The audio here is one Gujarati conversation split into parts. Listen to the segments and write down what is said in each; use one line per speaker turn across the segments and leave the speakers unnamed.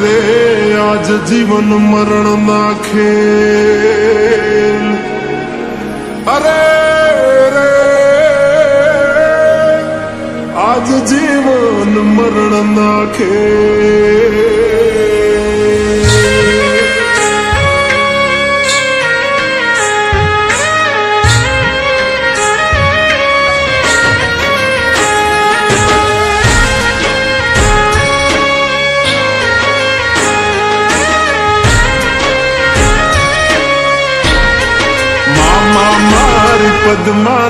રે આજ જીવન મરણ નાખે અરે રે આજ જીવન મરણ નાખે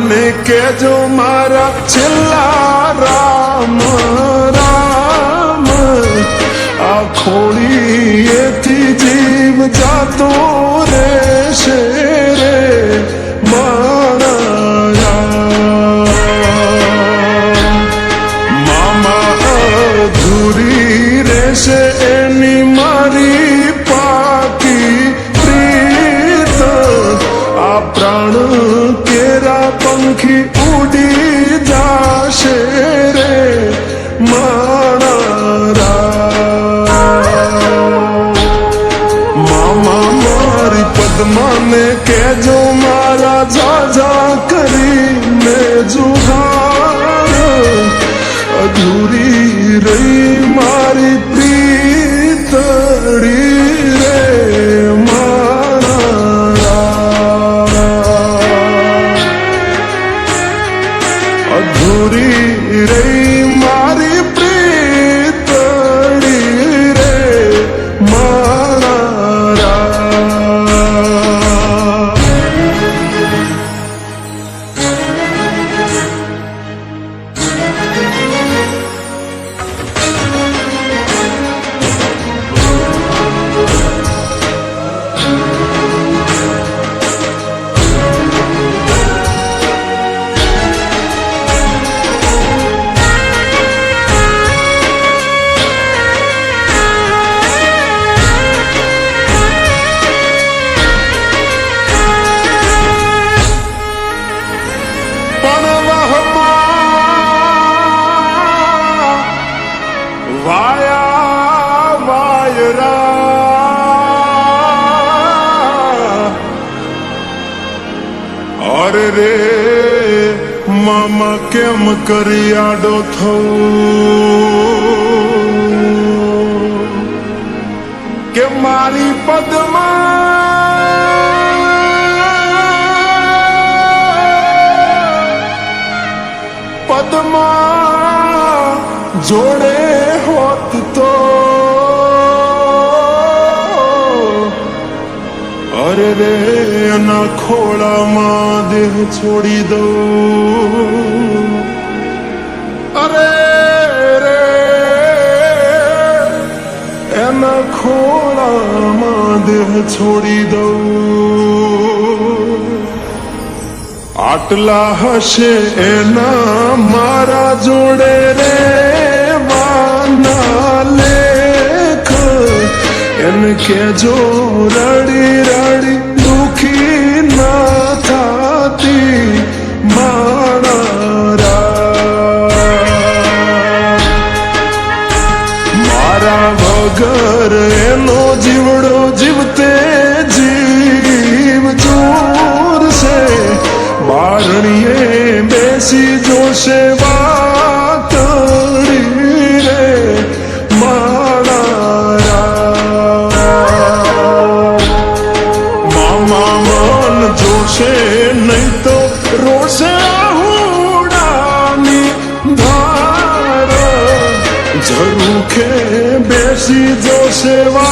પદ્માને કેજો મારા છેલ્લા રામ રામ આ ખોળીએથી જીવ જાતો રહેશે જાજા કરીને જુગાર મામા કેમ કરી આડો થવું કે મારી પદમાં? પદમાં જોડે रे रे खोड़ा माँ देह छोड़ी दो अरे रे एना खोड़ा माँ देह छोड़ी दो আটলা হাসে না মারা জোড়ে রে বানালে এনকে জো রড়ি রড়ি 自总是我。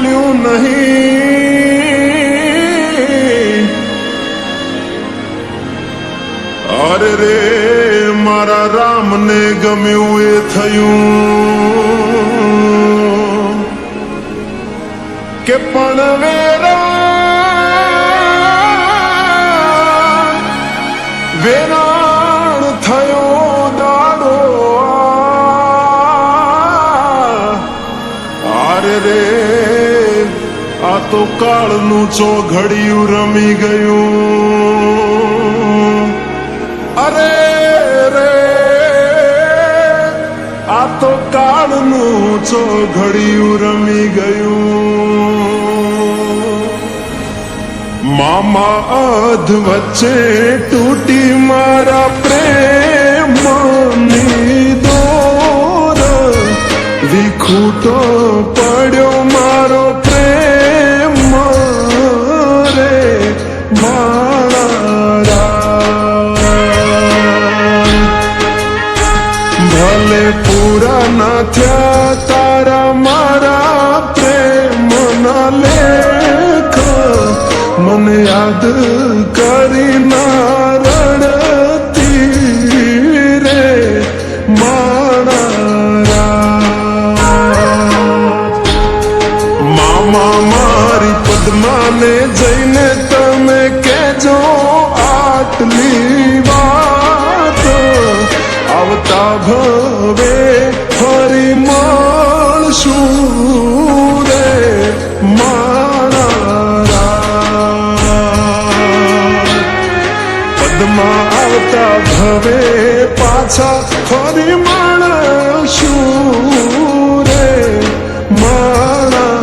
હાલ્યું નહીં. અરે રે મારા રામને ગમ્યું એ થયું. કે પણ વેરા વેરાણ તો કાળનું ચોઘડિયું રમી ગયું. અરે રે આ તો કાળનું ચોઘડિયું રમી ગયું. મામા અધ વચ્ચે તૂટી મારા પ્રેમની દોર. વિખૂટો પડ્યો મને આવતા ભવે પાછા ફરી મળશું રે. મારા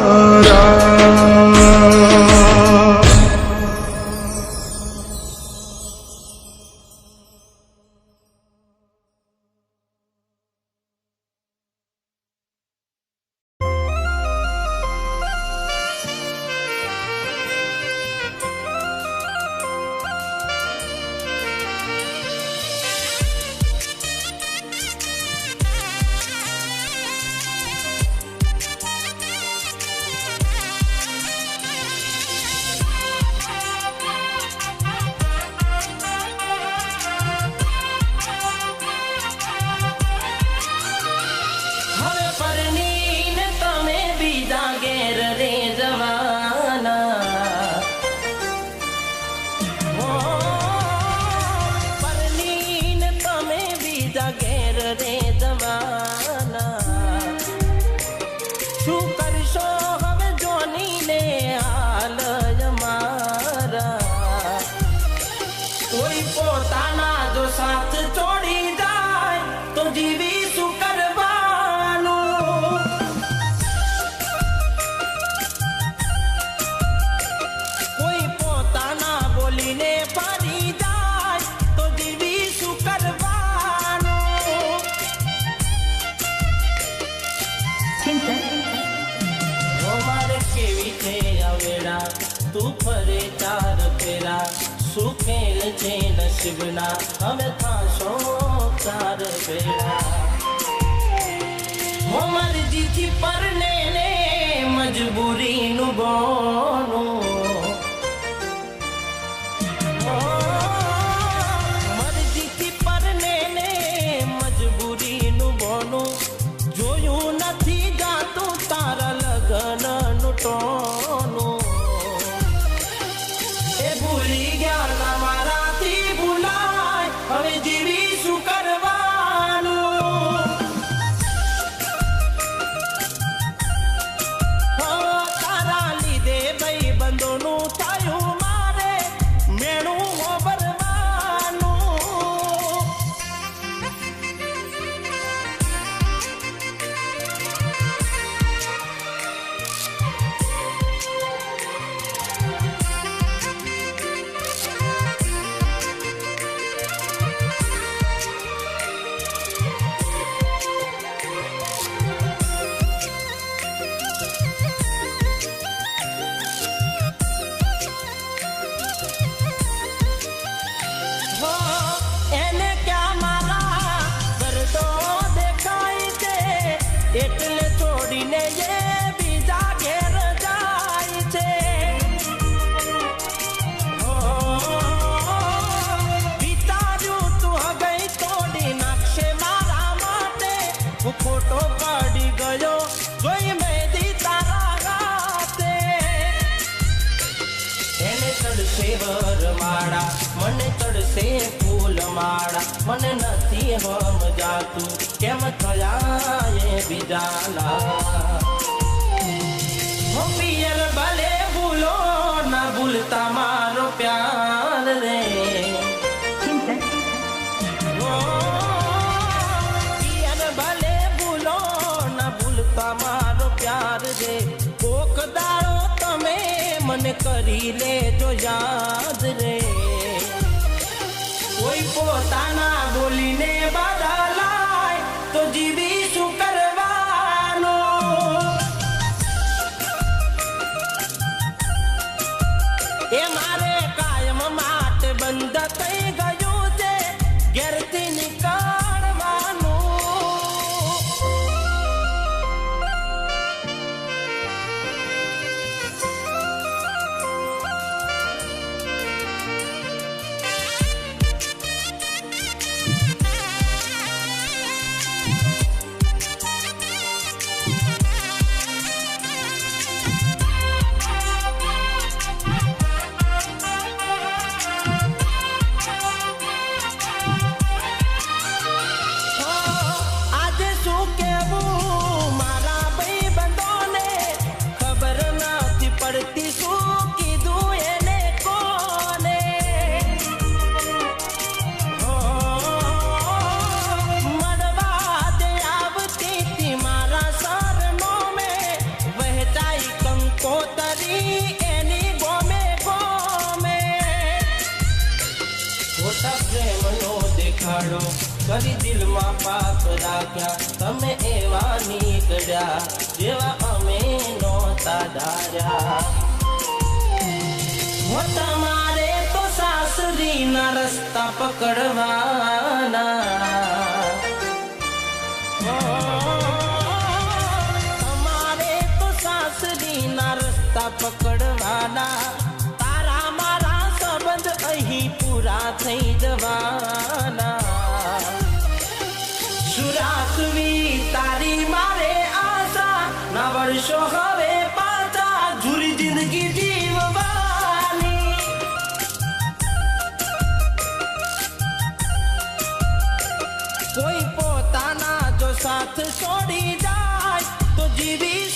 ફરે ચાર ફેરા સુખેલ છે નસીબના અમે થાશો ચાર ફેરા હો મારી જીથી ને વરમાળા મને ચડશે ફૂલ માળા. મને નથી હમ જાતું, કેમ થયા એ બીજાલા? પિયર ભલે ભૂલો ના ભૂલતા મારો પ્યાર રે. પિયર ભલે ભૂલો ના ભૂલતા મારો પ્યાર રે. કોક દાડો તમે મને કરી લેજો યાદ રે. પોતાના બોલીને બદલાય તો જીવી શું કરવાનો. એ મારે દેખાડો કરી દિલમાં પાપ રાખ્યા. તમે એવા નીકળ્યા જેવા અમે નોતા ધાર્યા. હો તમારે તો સાસરીના રસ્તા પકડવાના તમારે તો સાસરીના રસ્તા પકડવાના. સાથ છોડી જાય તો જીવી